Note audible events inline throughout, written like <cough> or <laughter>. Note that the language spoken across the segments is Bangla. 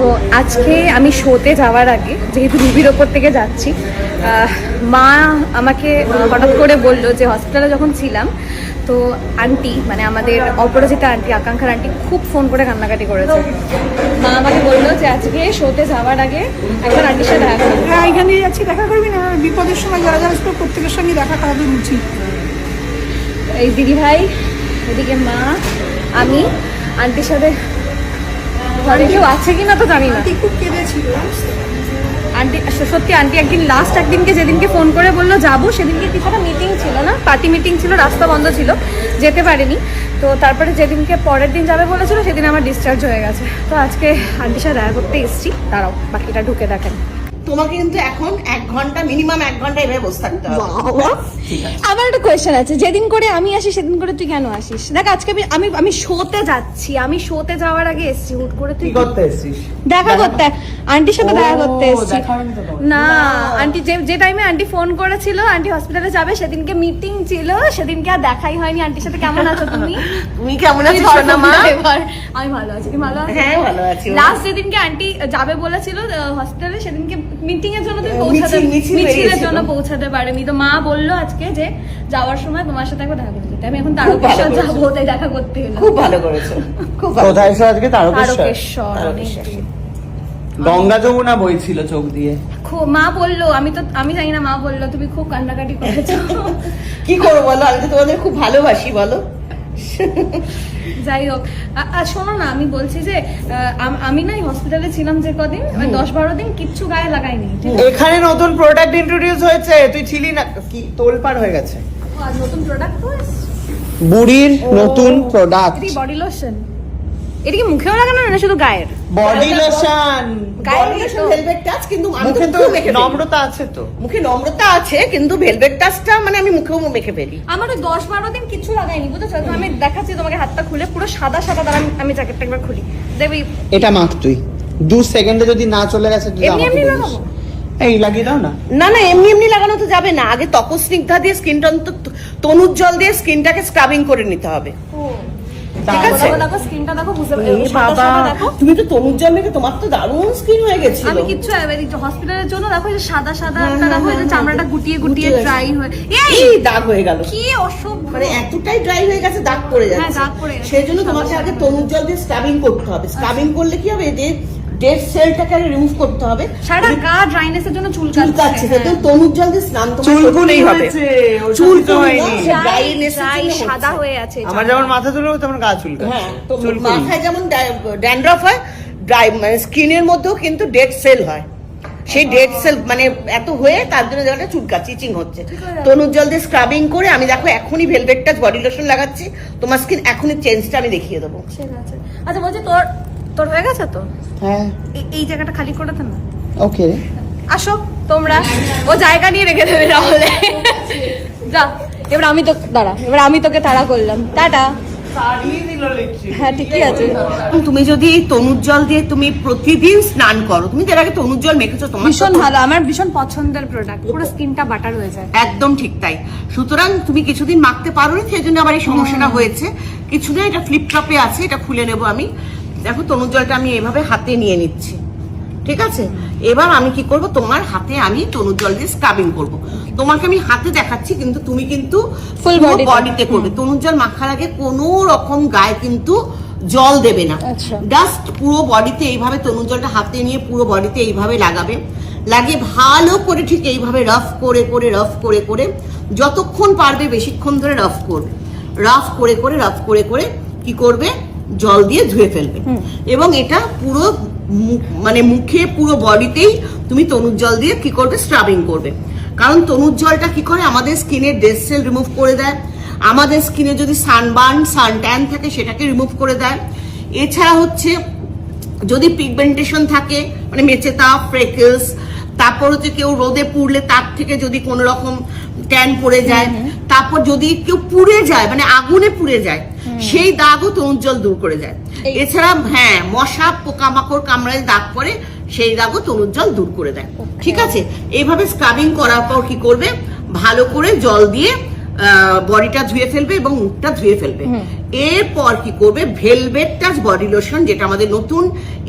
তো আজকে আমি শোতে যাওয়ার আগে যেহেতু রুবির ওপর থেকে যাচ্ছি মা আমাকে হঠাৎ করে বলল যে হসপিটালে যখন ছিলাম তো আন্টি মানে আমাদের অপরাজিতা আন্টি আকাঙ্ক্ষার আন্টি খুব ফোন করে কান্নাকাটি করেছে। মা আমাকে বলল যে আজকে শোতে যাওয়ার আগে একবার আন্টির সাথে দেখা করব। হ্যাঁ এখানে যাচ্ছি দেখা করবি না বিপদের সময় যারা যারা প্রত্যেকের সঙ্গে দেখা করাবে উচিত এই দিদি ভাই এদিকে মা আমি আন্টির সাথে ঘরে কেউ আছে কিনা তো জানি না। খুব কেঁদেছিল আন্টি সত্যি আন্টি একদিন লাস্ট একদিনকে যেদিনকে ফোন করে বলল যাব সেদিনকে কিছু একটা মিটিং ছিল না? পার্টি মিটিং ছিল রাস্তা বন্ধ ছিল যেতে পারিনি। তো তারপরে যেদিনকে পরের দিন যাবে বলেছিল সেদিন আমার ডিসচার্জ হয়ে গেছে। তো আজকে আন্টি সাথে দেখা করতে এসছি। দাঁড়াও বাকিটা ঢুকে দেখেন। তোমাকে কিন্তু এখন এক ঘণ্টা মিনিমাম এক ঘণ্টা এভাবে বসে থাকতে হবে। আমার একটা কোয়েশ্চেন আছে যেদিন করে আমি আসি সেদিন করে তুই কেন আসিস? দেখ আজকে আমি আমি আমি শোতে যাচ্ছি আমি শোতে যাওয়ার আগে এসেছি হুট করে তুই করতে এসছিস? দেখা করতে। আন্টির সাথে দেখা করতে এসেছি? না আন্টি যে যে টাইমে আন্টি ফোন করেছিল আন্টি হসপিটালে যাবে সেদিনকে মিটিং ছিল সেদিনকে আর দেখাই হয়নি। আন্টির সাথে কেমন আছো তুমি? তুমি কেমন আছো সোনা মা? আমি ভালো আছি তুমি ভালো আছো? হ্যাঁ ভালো আছি লাস্ট যেদিনকে আন্টি যাবে বলেছিল হসপিটালে সেদিনকে মিটিং এর জন্য তুমি পৌঁছাতে মিছিল মিছিলের জন্য পৌঁছাতে পারেনি। তো মা বলল আজকে যে যাওয়ার সময় তোমার সাথে একবার দেখা করতে আমি এখন খুব ভালো তারকেশ্বর করেছ। যাব তাই দেখা করতে খুব ভালো করেছ। খুব কোথায় এসো আজকে? তারকেশ্বর। তারকেশ্বর গঙ্গা যমুনা বইছিল চোখ দিয়ে। খুব মা বলল আমি তো আমি জানি না মা বলল তুমি খুব কান্নাকাটি করেছ। কি করব বলো? আমি তো তোমাদের খুব ভালোবাসি বলো। যাই হোক আর শোনো না আমি বলছি যে আহ, আমি না হসপিটালে ছিলাম যে কদিন দশ বারো দিন কিচ্ছু গায়ে লাগাইনি এখানে নতুন প্রোডাক্ট ইন্ট্রোডিউস হয়েছে তুই ছিলি না কি তোলপাড় হয়ে গেছে। নতুন প্রোডাক্ট তো বুড়ির নতুন প্রোডাক্ট বডি লোশন এটা কি মুখেও লাগানো না শুধু গায়ের? বডি লোশন গায়ের তো ভেলভেট টাচ কিন্তু আমি তো মুখে নম্রতা আছে তো। মুখে নম্রতা আছে কিন্তু ভেলভেট টাচটা মানে আমি মুখেও মেখে ফেলি। আমার ওই দশ বারো দিন কিচ্ছু লাগাইনি বুঝেছ? তো আমি দেখাচ্ছি তোমাকে হাতটা খুলে পুরো সাদা সাদা দাঁড়া আমি জ্যাকেটটা একবার খুলি। দেবি। এটা মাখ তুই। দু সেকেন্ডে যদি না চলে গেছে তুই এমনি আমাকে এমনি লাগাবো? এই লাগিয়ে দাও না। না না এমনি এমনি লাগানো তো যাবে না। আগে ত্বক স্নিগ্ধা দিয়ে স্কিনটা তনুর জল দিয়ে স্কিনটাকে স্ক্রাবিং করে নিতে হবে। ঠিক আছে দেখো দেখো স্কিনটা দেখো বুঝতে বাবা তুমি তো তনুর জল তোমার তো দারুণ স্কিন হয়ে গেছে আমি কিচ্ছু হসপিটালের জন্য দেখো এই সাদা সাদা হ্যাঁ, একটা হ্যাঁ, দেখো এই হ্যাঁ, চামড়াটা। গুটিয়ে গুটিয়ে ড্রাই হয়ে এই! দাগ হয়ে গেল। কি অসভ্য! মানে এতটাই ড্রাই হয়ে গেছে দাগ পড়ে হ্যাঁ, দাগ পড়ে সেই জন্য তোমাকে আগে তনুর জল দিয়ে স্ক্রাবিং করতে হবে। স্ক্রাবিং করলে কি হবে? যে ডেড সেলটাকে আগে রিমুভ করতে হবে। সারাটা গা ড্রাইনেসের জন্য চুলকাচ্ছে চুলকাচ্ছে হ্যাঁ। তো তনুর জল দিয়ে স্নান তোমার চুলকুনি করতেই হবে। চুল তো হয়নি চুল- হচ্ছে। সাদা হয়ে আছে আমার যেমন মাথা তুলে তেমন গা চুলকা হ্যাঁ তো মাথায় যেমন ড্যান্ড্রফ হয় ড্রাই মানে স্কিনের মধ্যেও কিন্তু ডেড সেল হয়। সেই ডেড সেল মানে এত হয়ে তার জন্য জায়গাটা চুলকা চিচিং হচ্ছে। তনুর জল দিয়ে স্ক্রাবিং করে আমি দেখো এখনই ভেলভেট টাচ বডি লোশন লাগাচ্ছি। তোমার স্কিন এখনই চেঞ্জটা আমি দেখিয়ে দেবো। আচ্ছা বলছি তোর তোর হয়ে গেছে তো? হ্যাঁ। এই- এই জায়গাটা খালি করে দেন না। ওকে। আসো তোমরা। ও জায়গা নিয়ে রেখে দেবে তাহলে। যা এবার আমি তো দাঁড়া এবার আমি তোকে তাড়া করলাম। টাটা। হ্যাঁ ঠিকই আছে। তুমি যদি এই তনুর জল দিয়ে তুমি প্রতিদিন স্নান করো তুমি এর আগে তনুর জল মেখেছো তোমার তো ভীষণ ভালো আমার ভীষণ পছন্দের প্রোডাক্ট পুরো স্কিনটা বাটার হয়ে যায়। একদম ঠিক তাই। সুতরাং তুমি কিছুদিন মাখতে পারো না সেই জন্য আবার এই সমস্যাটা হয়েছে। কিছু না এটা ফ্লিপটপে আছে এটা খুলে নেব আমি। দেখো তনুর জলটা আমি এভাবে হাতে নিয়ে নিচ্ছি। ঠিক আছে? এবার আমি কি করব? তোমার হাতে আমি তনুর জল দিয়ে স্ক্রাবিং করব। তোমাকে আমি হাতে দেখাচ্ছি কিন্তু তুমি কিন্তু তে। বডিতে করবে। তনুর জল মাখার আগে কোনো রকম গায়ে কিন্তু জল দেবে না। আচ্ছা। জাস্ট পুরো বডিতে এইভাবে তনুর জলটা হাতে নিয়ে পুরো বডিতে এইভাবে লাগাবে। লাগিয়ে ভালো করে ঠিক এইভাবে রাফ করে করে রাফ করে করে যতক্ষণ পারবে বেশিক্ষণ ধরে রাফ করবে। রাফ করে করে রাফ করে করে কি করবে? জল দিয়ে ধুয়ে ফেলবে। এবং এটা পুরো মানে মুখে পুরো বডিতেই তুমি তনুর জল দিয়ে কি করবে? স্ক্রাবিং করবে। কারণ তনুর জলটা কি করে? আমাদের স্কিনের ডেড সেল রিমুভ করে দেয়। আমাদের স্কিনে যদি সানবার্ন সানট্যান থাকে সেটাকে রিমুভ করে দেয়। এছাড়া হচ্ছে যদি পিগমেন্টেশন থাকে মানে মেচেতা ফ্রেকেলস তারপর হচ্ছে কেউ রোদে পুড়লে তার থেকে যদি কোনো রকম ট্যান পড়ে যায় তারপর যদি কেউ পুড়ে যায় মানে আগুনে পুড়ে যায় সেই দাগও তরুণ জল দূর করে যায় এছাড়া হ্যাঁ মশা পোকামাকড় কামড়ায় দাগ পড়ে সেই দাগও তরুণ জল দূর করে দেয়। ঠিক আছে? এইভাবে স্ক্রাবিং করার পর কি করবে? ভালো করে জল দিয়ে বডিটা ধুয়ে ফেলবে এবং মুখটা ধুয়ে ফেলবে। এরপর কি করবে? ভেলভেট টাচ বডি লোশন যেটা আমাদের নতুন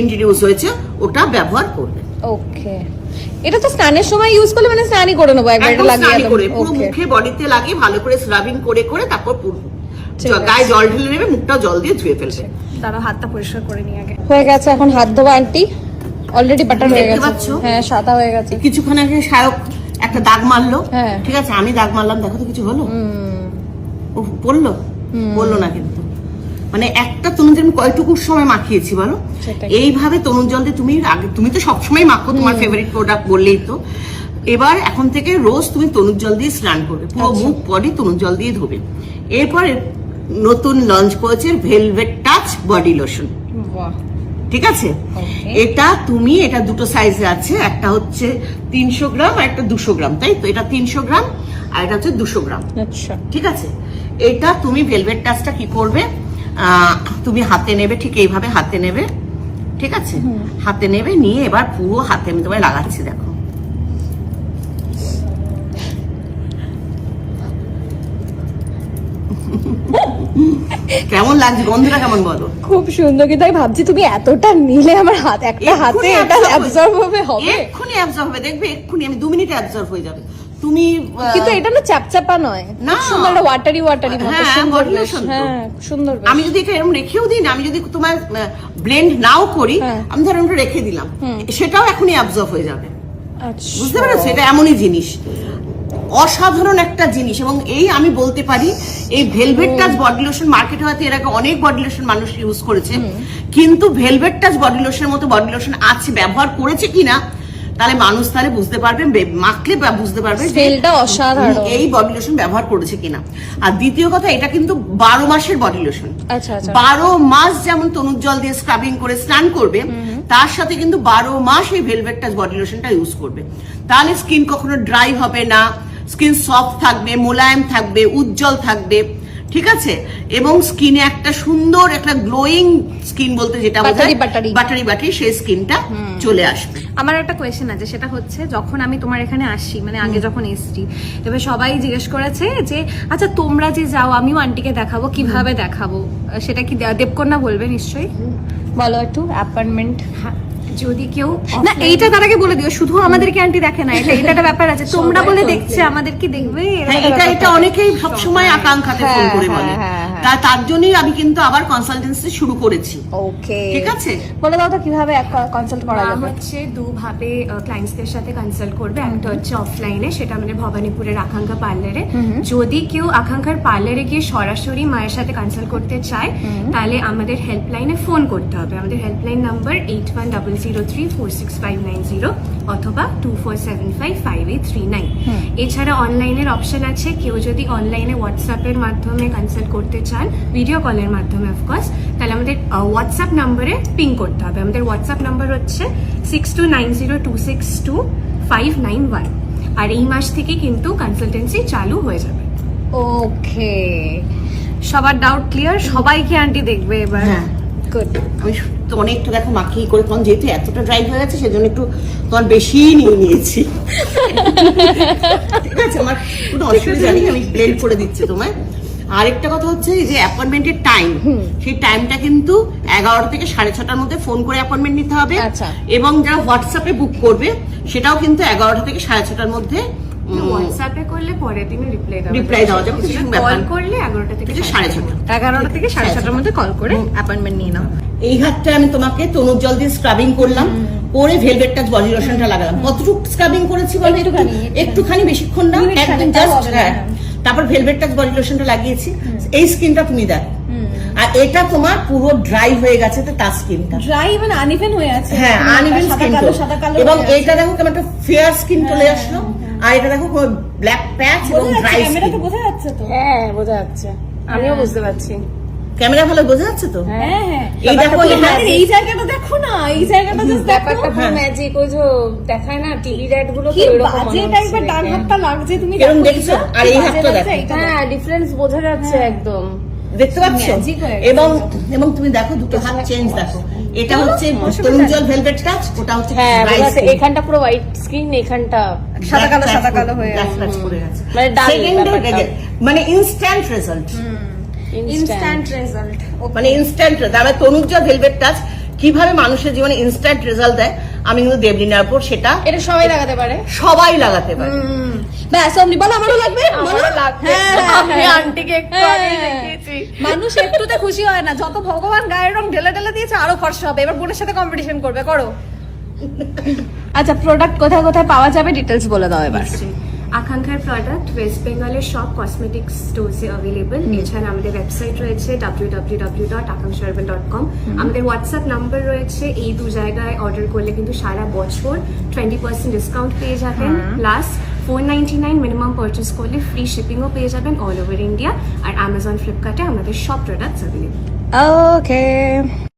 ইন্ট্রোডিউস হয়েছে ওটা ব্যবহার করবে। ওকে। এটা তো স্নানের সময় ইউজ করলে মানে স্নানই করে নেব একবার এটা লাগিয়ে করে পুরো মুখে বডিতে লাগিয়ে ভালো করে স্ক্রাবিং করে করে তারপর পুরো। গায়ে জল ঢেলে নেবে মুখটাও জল দিয়ে ধুয়ে ফেলবে। তারও হাতটা পরিষ্কার করে নিয়ে আগে। হয়ে গেছে এখন হাত ধোবা আন্টি। অলরেডি বাটার হয়ে গেছে। হ্যাঁ সাদা হয়ে গেছে। কিছুক্ষণ আগে শায়ক একটা দাগ মারলো। হ্যাঁ। ঠিক আছে আমি দাগ মারলাম দেখো তো কিছু হলো? ও পড়ল? পড়ল না কিন্তু। মানে একটা তনুজ আমি কয়টুকুর সময় মাখিয়েছি বলো। এইভাবে তনুজ জল দিয়ে তুমি আগে তুমি তো সবসময় মাখো তোমার ফেভারিট প্রোডাক্ট বললেই তো। এবার এখন থেকে রোজ তুমি তনুজ জল দিয়ে স্নান করবে। পুরো আচ্ছা। মুখ বডি তনুজ জল দিয়ে ধোবে। এরপরে নতুন লঞ্চ করেছে ভেলভেট টাচ বডি লোশন ঠিক আছে? এটা তুমি এটা দুটো সাইজে আছে একটা হচ্ছে তিনশো গ্রাম আর একটা দুশো গ্রাম তাই তো? এটা তিনশো গ্রাম আর এটা হচ্ছে দুশো গ্রাম। আচ্ছা। ঠিক আছে? এটা তুমি ভেলভেট টাচটা কি করবে? আহ, তুমি হাতে নেবে ঠিক এইভাবে হাতে নেবে। ঠিক আছে? হাতে নেবে নিয়ে এবার পুরো হাতে আমি তোমায় লাগাচ্ছি দেখো। <laughs> কেমন লাগছে? গন্ধটা কেমন বলো? খুব সুন্দর কিন্তু আমি ভাবছি তুমি এতটা নিলে আমার হাত একটা হাতে এটা অ্যাবজর্ব হবে হবে? এক্ষুনি অ্যাবজর্ব হবে দেখবে এক্ষুনি আমি দু মিনিটে অ্যাবজর্ব হয়ে যাবে। তুমি কিন্তু এটা না চ্যাপচ্যাপা নয় না। সুন্দর ওয়াটারি ওয়াটারি হ্যাঁ, সুন্দর lotion তো। হ্যাঁ সুন্দর আমি যদি এটা এরকম রেখেও দিই না আমি যদি তোমার ব্লেন্ড নাও করি হ্যাঁ। আমি ধরো ওটা রেখে দিলাম সেটাও এখনই অ্যাবজর্ব হয়ে যাবে। আচ্ছা। বুঝতে পেরেছ? এটা এমনই জিনিস। অসাধারণ একটা জিনিস এবং এই আমি বলতে পারি এই ভেলভেট টাচ বডি লোশন মার্কেটে হয়তো এর আগে অনেক বডি লোশন মানুষ ইউজ করেছে। কিন্তু ভেলভেট টাচ বডি লোশনের মতো বডি লোশন আছে ব্যবহার করেছে কিনা তাহলে মানুষ তাহলে বুঝতে পারবে মাখলে বুঝতে পারবে। এই বডি লোশন ব্যবহার করেছে কিনা আর দ্বিতীয় কথা এটা কিন্তু বারো মাসের বডি লোশন আচ্ছা আচ্ছা। বারো মাস যেমন তনুর জল দিয়ে স্ক্রাবিং করে স্নান করবে তার সাথে কিন্তু বারো মাস এই ভেলভেট টাচ বডি লোশনটা ইউজ করবে। তাহলে স্কিন কখনো ড্রাই হবে না স্কিন সফট থাকবে, মোলায়েম থাকবে, উজ্জ্বল থাকবে। ঠিক আছে? এবং স্কিনে একটা সুন্দর একটা গ্লোয়িং স্কিন বলতে যেটা বাটারি বাটারি। সেই স্কিনটা চলে আসবে। আমার একটা কোয়েশ্চেন আছে সেটা হচ্ছে যখন আমি তোমার এখানে আসি মানে আগে যখন এসছি তবে সবাই জিজ্ঞেস করেছে যে আচ্ছা তোমরা যে যাও আমিও আন্টিকে দেখাবো কীভাবে দেখাবো? সেটা কি দেবকন্যা বলবে নিশ্চয়ই? বলো একটু অ্যাপয়েন্টমেন্ট যদি কেউ না এইটা তার আগে বলে দিও শুধু আমাদেরকে আন্টি দেখে না এটা এটা একটা ব্যাপার আছে। তোমরা বলে দেখছে আমাদের কি দেখবে এরকম হ্যাঁ এটা এটা। অনেকেই সবসময় আকাঙ্ক্ষাতে ফোন হ্যাঁ, করে হ্যাঁ, বলে। তা- তার জন্যই আমি কিন্তু আবার কনসালটেন্সি শুরু করেছি। ওকে ঠিক আছে? বলে দাও তো কীভাবে কনসাল্ট করা যাবে? হচ্ছে দুভাবে ক্লায়েন্টসদের সাথে কনসাল্ট করবে। একটা হচ্ছে অফলাইনে সেটা আমাদের ভবানীপুরের আকাঙ্ক্ষা পার্লারে যদি কেউ আকাঙ্ক্ষার পার্লারে গিয়ে সরাসরি মায়ের সাথে কনসাল্ট করতে চায় তাহলে আমাদের হেল্পলাইনে ফোন করতে হবে। আমাদের helpline number eight one double zero three four six five nine zero অথবা two four seven five five eight three nine এছাড়া অনলাইনের অপশন আছে কেউ যদি অনলাইনে হোয়াটসঅ্যাপের মাধ্যমে কনসাল্ট করতে চান ভিডিও কলের মাধ্যমে অফকোর্স তাহলে আমাদের হোয়াটসঅ্যাপ নাম্বারে পিং করতে হবে। আমাদের হোয়াটসঅ্যাপ নাম্বার হচ্ছে six two nine zero two six two five nine one আর এই মাস থেকে কিন্তু কনসালটেন্সি চালু হয়ে যাবে। ওকে সবার ডাউট ক্লিয়ার সবাইকে আন্টি দেখবে এবার। হ্যাঁ। গুড অনেকটা দেখো মাখিয়ে করে তখন যেহেতু এতটা ড্রাই হয়ে গেছে সেজন্য একটু তোমার বেশি নিয়ে নিয়েছি। ঠিক আছে আমার কোনো অসুবিধা নেই আমি ব্লেন্ড করে দিচ্ছি তোমায়। আরেকটা কথা হচ্ছে যে অ্যাপয়েন্টমেন্টের টাইম সেই টাইমটা কিন্তু এগারোটা থেকে সাড়ে ছটার মধ্যে ফোন করে অ্যাপয়েন্টমেন্ট নিতে হবে আচ্ছা। এবং যারা হোয়াটসঅ্যাপে বুক করবে সেটাও কিন্তু এগারোটা থেকে সাড়ে ছটার মধ্যে হোয়াটসঅ্যাপে করলে পরের দিনে রিপ্লাই দেওয়া যাবে, কল করলে এগারোটা থেকে থেকে সাড়ে ছটা। এগারোটা থেকে সাড়ে ছটার মধ্যে কল করে অ্যাপয়েন্টমেন্ট নিয়ে নাও। এই হাতটা আমি তোমাকে তনুর জল দিয়ে স্ক্রাবিং করলাম করে ভেলভেট টাচ বডি লোশনটা লাগালাম। কতটুকু স্ক্রাবিং করেছি বলো? একটু একটুখানি, একটুখানি। বেশিক্ষণ না একদম জাস্ট হ্যাঁ। হ্যাঁ। তারপর ভেলভেট টাচ বডি লোশনটা লাগিয়েছি এই স্কিনটা তুমি দেখো। আর এটা তোমার পুরো ড্রাই হয়ে গেছে তো তার স্কিনটা ড্রাই মানে আনইভেন হয়ে আছে। হ্যাঁ আনইভেন স্কিন এবং এটা দেখো কেমন একটা ফেয়ার স্কিন চলে আসলো। আর এটা দেখো ব্ল্যাক প্যাচ এবং ড্রাই স্কিন বোঝা যাচ্ছে তো। হ্যাঁ বোঝা যাচ্ছে। আমিও বুঝতে পারছি। ক্যামেরা ভালো বোঝা যাচ্ছে তো? হ্যাঁ হ্যাঁ এই দেখো এই জায়গাটা দেখো না এই জায়গাটা জাস্ট দেখো। ব্যাপারটা পুরো ম্যাজিক ওই যে দেখায় না টিভি রেডগুলো কি বাজে টাইপের ডান হাতটা লাগছে তুমি এরকম দেখছ? আর এই হাতটা দেখো। হ্যাঁ ডিফারেন্স বোঝা যাচ্ছে একদম। দেখতে পাচ্ছ? হয়ে। এবং এবং তুমি দেখো দুটো হাত চেঞ্জ দেখো। এটা হচ্ছে তরুণজল ভেলভেট টাচ ওটা হচ্ছে হ্যাঁ। এখানটা পুরো হোয়াইট স্ক্রিন এখানটা সাদা কালো, সাদা কালো হয়ে। মানে মানে ইনস্ট্যান্ট রেজাল্ট ইনস্ট্যান্ট রেজাল্ট মানে ইনস্ট্যান্ট মানে তনুজা ভেলভেট টাচ কীভাবে মানুষের জীবনে ইনস্ট্যান্ট রেজাল্ট দেয় আমি কিন্তু দেবলিনার উপর সেটা এটা সবাই লাগাতে পারে। সবাই লাগাতে পারে। ব্যাস অমনি বলো আমারও লাগবে? আমারও লাগবে। আমি আন্টিকে একটু আগে দেখিয়েছি। মানুষ একটুতে খুশি হয় না। যত ভগবান গায়ের রং ঢেলে ঢেলে দিয়েছে আরও খরচা হবে। এবার বোনের সাথে কম্পিটিশন করবে। করো। <coughs> আচ্ছা প্রোডাক্ট কোথায় কোথায় পাওয়া যাবে? ডিটেলস বলে দাও এবার। আকাঙ্ক্ষার প্রোডাক্ট ওয়েস্ট বেঙ্গলের সব কসমেটিক স্টোরসে অ্যাভেলেবল এছাড়া আমাদের ওয়েবসাইট রয়েছে ডাব্লিউ ডাব্লিউ ডাব্লিউ ডট আকাঙ্ক্ষার্বেল ডট কম আমাদের হোয়াটসঅ্যাপ নাম্বার রয়েছে এই দু জায়গায় অর্ডার করলে কিন্তু সারা বছর টোয়েন্টি পার্সেন্ট ডিসকাউন্ট পেয়ে যাবেন। Plus four ninety nine minimum purchase করলে ফ্রি শিপিংও পেয়ে যাবেন অল ওভার ইন্ডিয়া আর অ্যামাজন ফ্লিপকার্টে আমাদের সব প্রোডাক্টস অ্যাভেলেবল ওকে